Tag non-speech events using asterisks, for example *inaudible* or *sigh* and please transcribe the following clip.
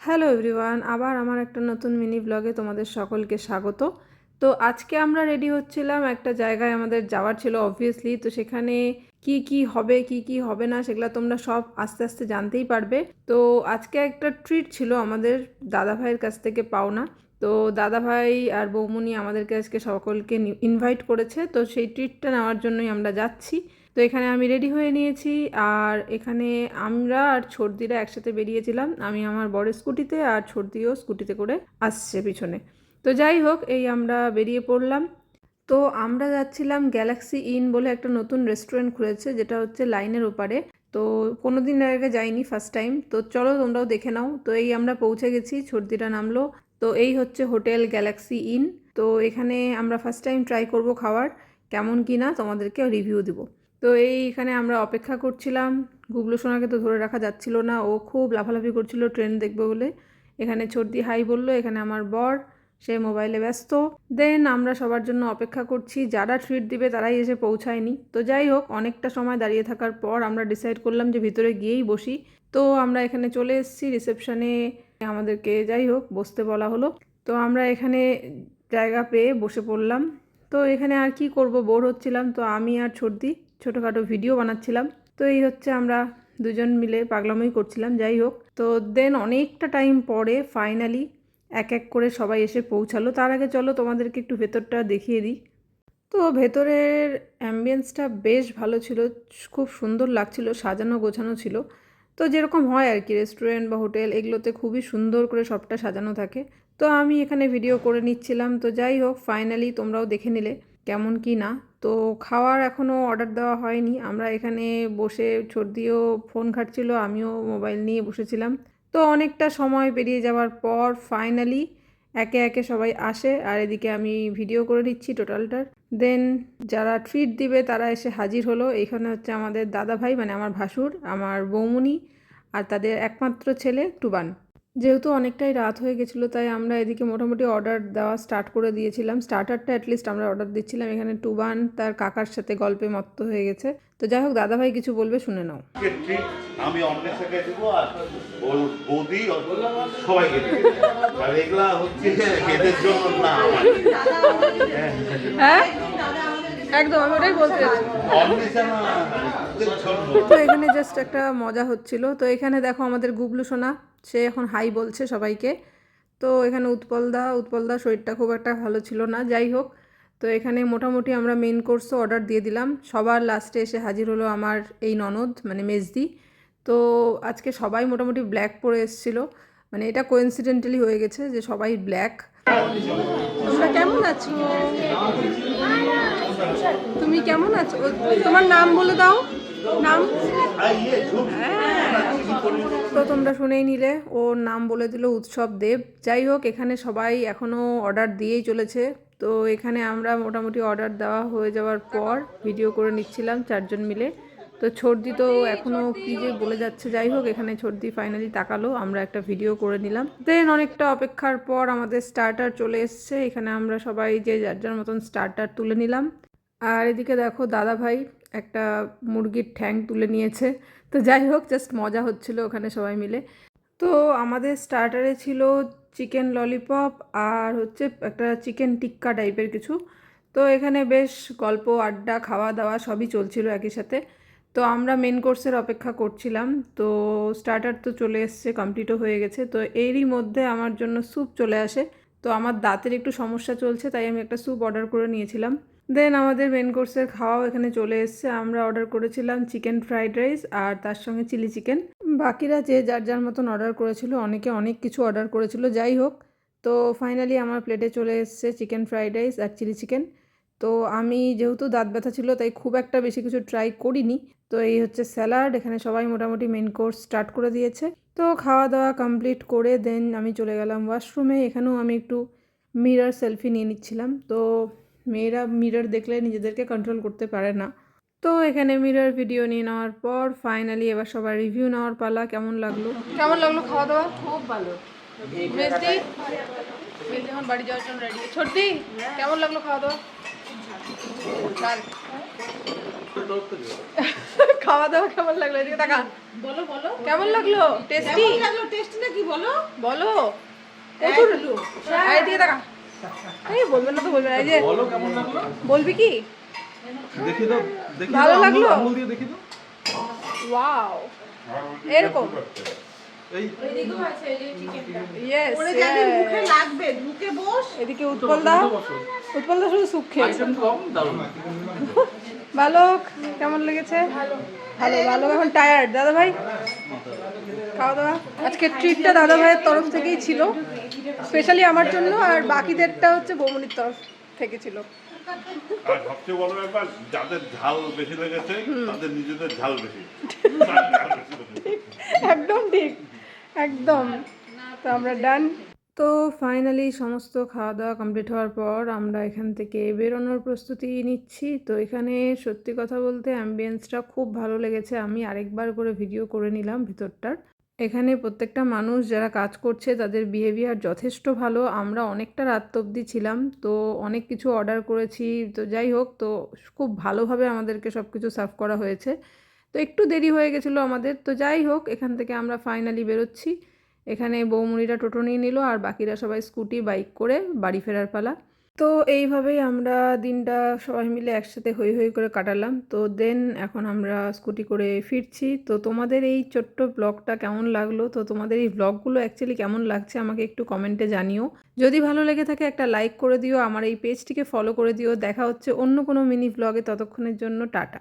Hello everyone, আবার আমার একটা নতুন মিনি ব্লগে তোমাদের সকলকে স্বাগত। তো আজকে আমরা রেডি হচ্ছিলাম একটা জায়গায়, আমাদের যাওয়ার ছিল অবভিয়াসলি তো সেখানে কি কি হবে, কি কি হবে না সেগুলো তোমরা সব আস্তে আস্তে জানতেই পারবে। তো আজকে একটা ট্রিট ছিল আমাদের দাদা ভাইয়ের কাছ থেকে পাওনা। তো দাদা ভাই আর বৌমনি আমাদেরকে আজকে সকলকে ইনভাইট করেছে, তো সেই ট্রিটটা নেওয়ার জন্যই আমরা যাচ্ছি। তো এখানে আমি রেডি হয়ে নিয়েছি। আর এখানে আমরা আর ছর্দিরা একসাথে বেরিয়েছিলাম। আমি আমার বড় স্কুটিতে আর ছর্দিও স্কুটিতে করে আসছে পিছনে। তো যাই হোক, এই আমরা বেরিয়ে পড়লাম। তো আমরা যাচ্ছিলাম গ্যালাক্সি ইন বলে একটা নতুন রেস্টুরেন্ট খুলেছে, যেটা হচ্ছে লাইনের ওপারে। তো কোনো দিন আগে যাইনি ফার্স্ট টাইম তো চলো তোমরাও দেখে নাও। তো এই আমরা পৌঁছে গেছি, ছর্দিরা নামলো। তো এই হচ্ছে হোটেল গ্যালাক্সি ইন তো এখানে আমরা ফার্স্ট টাইম ট্রাই করব খাওয়ার। কেমন কি না তোমাদেরকে রিভিউ দিব। তো এইখানে আমরা অপেক্ষা করছিলাম। গুগলো সোনাকে তো ধরে রাখা যাচ্ছিল না। ও খুব লাফালাফি করছিল ট্রেন দেখবে বলে। এখানে ছর্দি হাই বলল, এখানে আমার বর, সে মোবাইলে ব্যস্ত। দেন আমরা সবার জন্য অপেক্ষা করছি। যারা ট্রিট দিবে তারাই এসে পৌঁছায়নি। তো যাই হোক, অনেকটা সময় দাঁড়িয়ে থাকার পর আমরা ডিসাইড করলাম যে ভিতরে গিয়েই বসি। তো আমরা এখানে চলে এসেছি রিসেপশনে। আমাদেরকে যাই হোক, বসতে বলা হলো। তো আমরা এখানে জায়গা পেয়ে বসে পড়লাম। তো এখানে আর কি করব? বোর হচ্ছিলাম। তো আমি আর ছর্দি ছোটোখাটো ভিডিও বানাচ্ছিলাম। তো এই হচ্ছে আমরা দুজন মিলে পাগলামই করছিলাম, যাই হোক। তো দেন অনেকটা টাইম পরে ফাইনালি এক এক করে সবাই এসে পৌঁছালো। তার আগে চলো তোমাদেরকে একটু ভেতরটা দেখিয়ে দিই। তো ভেতরের অ্যাম্বিয়েন্সটা বেশ ভালো ছিল, খুব সুন্দর লাগছিল, সাজানো গোছানো ছিল। তো যেরকম হয় আর কি রেস্টুরেন্ট বা হোটেল এগুলোতে খুবই সুন্দর করে সবটা সাজানো থাকে। তো আমি এখানে ভিডিও করে নিচ্ছিলাম। তো যাই হোক ফাইনালি তোমরাও দেখে নিলে। কেমন কি না। তো খাওয়ার এখনও অর্ডার দেওয়া হয়নি। আমরা এখানে বসে ছর্দিও ফোন ঘাটছিল, আমিও মোবাইল নিয়ে বসেছিলাম। তো অনেকটা সময় পেরিয়ে যাওয়ার পর ফাইনালি একে একে সবাই আসে আর এদিকে আমি ভিডিও করে নিচ্ছি টোটালটার দেন যারা ট্রিট দিবে তারা এসে হাজির হলো। এখানে হচ্ছে আমাদের দাদা ভাই মানে আমার ভাসুর, আমার বৌমনি আর তাদের একমাত্র ছেলে টুবান। যেহেতু অনেকটাই রাত হয়ে গেছিল তাই আমরা এদিকে মোটামুটি অর্ডার দেওয়া স্টার্ট করে দিয়েছিলাম। স্টার্টারটা অ্যাটলিস্ট আমরা অর্ডার দিচ্ছিলাম। এখানে টুবান তার কাকার সাথে গল্পে মত্ত হয়ে গেছে। তো যাই হোক দাদাভাই কিছু বলবে শুনে নাও। আমি অন্বেষাকে দেবো আর বৌদি সবাইকে আর এগুলা হচ্ছে এদের জন্য না। হ্যাঁ? একদম আমি ওটাই বলতে তো এখানে জাস্ট একটা মজা হচ্ছিল। তো এখানে দেখো আমাদের গুবলু সোনা। সে এখন হাই বলছে সবাইকে। তো এখানে উৎপলদা উৎপলদা শরীরটা খুব একটা ভালো ছিল না, যাই হোক। তো এখানে মোটামুটি আমরা মেন কোর্সও অর্ডার দিয়ে দিলাম। সবার লাস্টে এসে হাজির হলো আমার এই ননদ মানে মেজদি। তো আজকে সবাই মোটামুটি ব্ল্যাক পরে এসেছিল। মানে এটা কোইন্সিডেন্টালি হয়ে গেছে যে সবাই ব্ল্যাক তোমরা কেমন আছো? তুমি কেমন আছো? তোমার নাম বলে দাও। নাম? ইয়ে তো তোমরা শুনেই নিলে, ওর নাম বলে দিল উৎসব দেব। যাই হোক, এখানে সবাই এখনও অর্ডার দিয়েই চলেছে। তো এখানে আমরা মোটামুটি অর্ডার দেওয়া হয়ে যাওয়ার পর ভিডিও করে নিচ্ছিলাম চারজন মিলে। তো ছর্দি তো এখনও কী যে বলে যাচ্ছে, যাই হোক, এখানে ছর্দি ফাইনালি তাকালো। আমরা একটা ভিডিও করে নিলাম। দেন অনেকটা অপেক্ষার পর আমাদের স্টার্টার চলে এসছে। এখানে আমরা সবাই যে যার যার মতন স্টার্টার তুলে নিলাম। আর এদিকে দেখো দাদা ভাই একটা মুরগির ঠ্যাং তুলে নিয়েছে। তো যাই হোক জাস্ট মজা হচ্ছিল ওখানে সবাই মিলে। তো আমাদের স্টার্টারে ছিল চিকেন ললিপপ আর হচ্ছে একটা চিকেন টিক্কা টাইপের কিছু। তো এখানে বেশ গল্প, আড্ডা খাওয়া দাওয়া সবই চলছিল একই সাথে। তো আমরা মেন কোর্সের অপেক্ষা করছিলাম। তো স্টার্টার তো চলে এসছে কমপ্লিটও হয়ে গেছে। তো এরই মধ্যে আমার জন্য স্যুপ চলে আসে। তো আমার দাঁতের একটু সমস্যা চলছে, তাই আমি একটা স্যুপ অর্ডার করে নিয়েছিলাম। দেন আমাদের মেন কোর্সের খাওয়াও এখানে চলে এসছে। আমরা অর্ডার করেছিলাম চিকেন ফ্রাইড রাইস আর তার সঙ্গে চিলি চিকেন বাকিরা যে যার যার মতন অর্ডার করেছিল, অনেকে অনেক কিছু অর্ডার করেছিল। যাই হোক, তো ফাইনালি আমার প্লেটে চলে এসছে চিকেন ফ্রাইড রাইস আর চিলি চিকেন তো আমি যেহেতু দাঁত ব্যথা ছিল, তাই খুব একটা বেশি কিছু ট্রাই করিনি। তো এই হচ্ছে স্যালাড এখানে সবাই মোটামুটি মেন কোর্স স্টার্ট করে দিয়েছে। তো খাওয়া দাওয়া কমপ্লিট করে দেন আমি চলে গেলাম ওয়াশরুমে এখানেও আমি একটু মিরর সেলফি নিয়ে নিচ্ছিলাম। তো মেয়েরা মিরর দেখলে নিজেদেরকে কন্ট্রোল করতে পারে না। তো এখানে মিরর ভিডিও নিয়ে নেওয়ার পর ফাইনালি এবার সবার রিভিউ নেওয়ার পালা। কেমন লাগল? কেমন লাগল খাওয়া দাওয়া? খুব ভালো। এখন বাড়ি যাওয়ার জন্য রেডি ছোটদি কেমন লাগল খাওয়া দাওয়া? খাওয়া দাওয়া কেমন লাগল? এদিকে টাকা বলো বলো। কেমন লাগল? টেস্টি কেমন লাগল? টেস্ট নাকি বলো? বলো। প্রচুর এদিকে টাকা এই বলবেন না তো বলবেন এই যে বলো কেমন লাগল? বলবি কি? দেখি তো দেখি ভালো লাগল? আঙুল দিয়ে দেখি তো। ওয়াও। এরকম? এই ইয়েস ওরে যাদের মুখে লাগবে ঢুকে বস। এদিকে উৎপল দা উৎপল দা শুধু সুখে খেয়েছে। বালক কেমন লেগেছে? ভালো। ভালো এখন টায়ার্ড দাদা ভাই? খাওয়া দাওয়া? আজকে ট্রিটটা দাদা ভাইয়ের তরফ থেকেই ছিল। স্পেশালি আমার জন্য আর বাকিদেরটা হচ্ছে বৌমনির তরফ থেকে ছিল। আর সবচেয়ে বড় ব্যাপার যাদের ঝাল বেশি লেগেছে তাদের নিজেদের ঝাল বেশি। *laughs* একদম ঠিক। একদম। তো আমরা ডান তো ফাইনালি সমস্ত খাওয়া দাওয়া কমপ্লিট হওয়ার পর আমরা এখান থেকে বেরোনোর প্রস্তুতি নিচ্ছি। তো এখানে সত্যি কথা বলতে অ্যাম্বিয়েন্সটা খুব ভালো লেগেছে। আমি আরেকবার করে ভিডিও করে নিলাম ভিতরটার। এখানে প্রত্যেকটা মানুষ যারা কাজ করছে তাদের বিহেভিয়ার যথেষ্ট ভালো। আমরা অনেকটা রাত অবধি ছিলাম, তো অনেক কিছু অর্ডার করেছি। তো যাই হোক, তো খুব ভালোভাবে আমাদেরকে সব কিছু সার্ভ করা হয়েছে। তো একটু দেরি হয়ে গেছিল আমাদের। তো যাই হোক, এখান থেকে আমরা ফাইনালি বেরোচ্ছি। এখানে বৌমুনিরা টোটো নিয়ে নিল আর বাকিরা সবাই স্কুটি, বাইক করে বাড়ি ফেরার পালা। তো এইভাবেই আমরা দিনটা সবাই মিলে একসাথে হই হই করে কাটালাম। তো দেন এখন আমরা স্কুটি করে ফিরছি। তো তোমাদের এই ছোট্ট ব্লগটা কেমন লাগল? তো তোমাদের এই ব্লগগুলো অ্যাকচুয়ালি কেমন লাগছে আমাকে একটু কমেন্টে জানিও। যদি ভালো লেগে থাকে একটা লাইক করে দিও, আমার এই পেজটিকে ফলো করে দিও। দেখা হচ্ছে অন্য কোনো মিনি ব্লগে ততক্ষণের জন্য, টাটা।